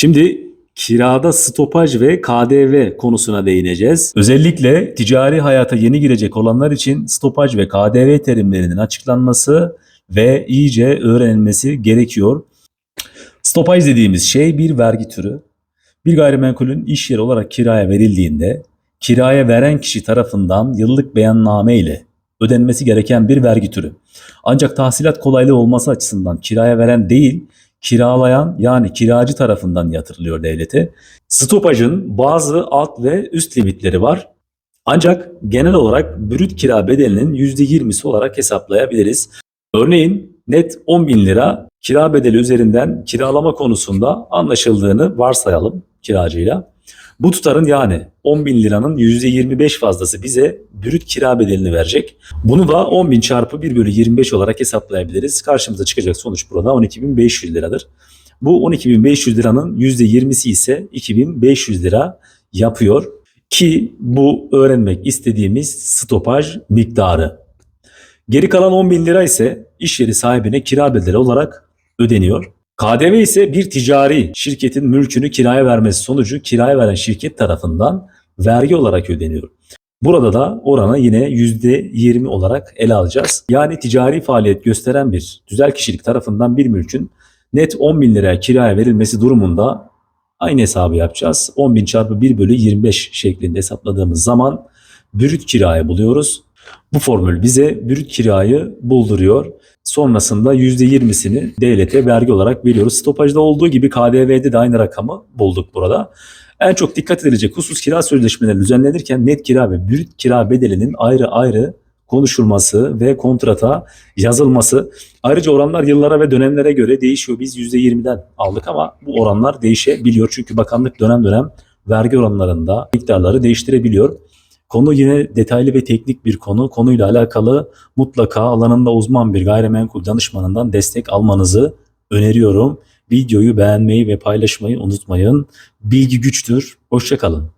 Şimdi kirada stopaj ve KDV konusuna değineceğiz. Özellikle ticari hayata yeni girecek olanlar için stopaj ve KDV terimlerinin açıklanması ve iyice öğrenilmesi gerekiyor. Stopaj dediğimiz şey bir vergi türü. Bir gayrimenkulün iş yeri olarak kiraya verildiğinde kiraya veren kişi tarafından yıllık beyanname ile ödenmesi gereken bir vergi türü. Ancak tahsilat kolaylığı olması açısından kiraya veren değil, kiralayan yani kiracı tarafından yatırılıyor devlete. Stopajın bazı alt ve üst limitleri var. Ancak genel olarak brüt kira bedelinin %20'si olarak hesaplayabiliriz. Örneğin net 10 bin lira kira bedeli üzerinden kiralama konusunda anlaşıldığını varsayalım kiracıyla. Bu tutarın yani 10 bin liranın %25 fazlası bize brüt kira bedelini verecek. Bunu da 10 bin çarpı 1 bölü 25 olarak hesaplayabiliriz. Karşımıza çıkacak sonuç burada 12.500 liradır. Bu 12.500 liranın %20'si ise 2.500 lira yapıyor. Ki bu öğrenmek istediğimiz stopaj miktarı. Geri kalan 10 bin lira ise iş yeri sahibine kira bedeli olarak ödeniyor. KDV ise bir ticari şirketin mülkünü kiraya vermesi sonucu kiraya veren şirket tarafından vergi olarak ödeniyor. Burada da oranı yine %20 olarak ele alacağız. Yani ticari faaliyet gösteren bir tüzel kişilik tarafından bir mülkün net 10 bin liraya kiraya verilmesi durumunda aynı hesabı yapacağız. 10 bin çarpı 1 bölü 25 şeklinde hesapladığımız zaman brüt kirayı buluyoruz. Bu formül bize brüt kirayı bulduruyor. Sonrasında %20'sini devlete vergi olarak veriyoruz. Stopajda olduğu gibi KDV'de de aynı rakamı bulduk burada. En çok dikkat edilecek husus kira sözleşmeleri düzenlenirken net kira ve brüt kira bedelinin ayrı ayrı konuşulması ve kontrata yazılması. Ayrıca oranlar yıllara ve dönemlere göre değişiyor. Biz %20'den aldık ama bu oranlar değişebiliyor. Çünkü bakanlık dönem dönem vergi oranlarında miktarları değiştirebiliyor. Konu yine detaylı ve teknik bir konu. Konuyla alakalı mutlaka alanında uzman bir gayrimenkul danışmanından destek almanızı öneriyorum. Videoyu beğenmeyi ve paylaşmayı unutmayın. Bilgi güçtür. Hoşçakalın.